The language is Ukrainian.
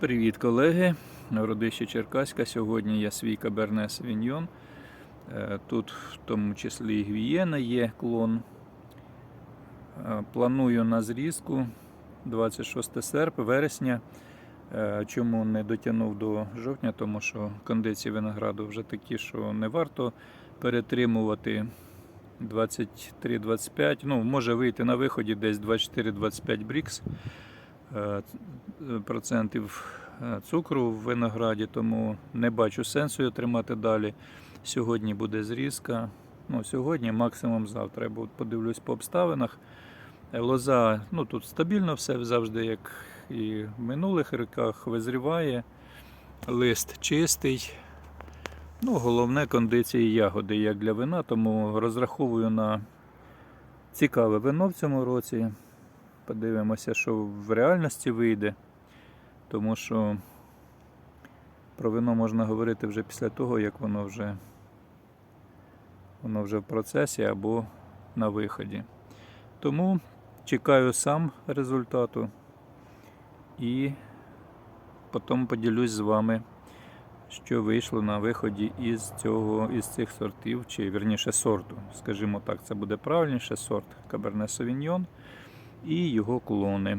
Привіт, колеги! Родище Черкаська. Сьогодні я свій Каберне Савіньйон. Е, Тут в тому числі і Гвієна є клон. Е, Планую на зрізку 26 серпня, вересня. Е, Чому не дотягнув до жовтня? Тому що кондиції винограду вже такі, що не варто перетримувати 23-25. Ну, може вийти на виході десь 24-25 брікс процентів е, цукру в винограді, тому не бачу сенсу його тримати далі. Сьогодні буде зрізка. Ну, сьогодні, максимум завтра. Я подивлюсь по обставинах. Е, Лоза, ну тут стабільно все завжди, як і в минулих роках, визріває. Лист чистий. Ну, головне кондиції ягоди, як для вина, тому розраховую на цікаве вино в цьому році. Подивимося, що в реальності вийде. Тому що про вино можна говорити вже після того, як воно вже, воно вже в процесі або на виході. Тому чекаю сам результату і потім поділюсь з вами, що вийшло на виході із цього, із цих сортів, чи вірніше сорту. Скажімо так, це буде правильніше сорт Cabernet Sauvignon і його клони.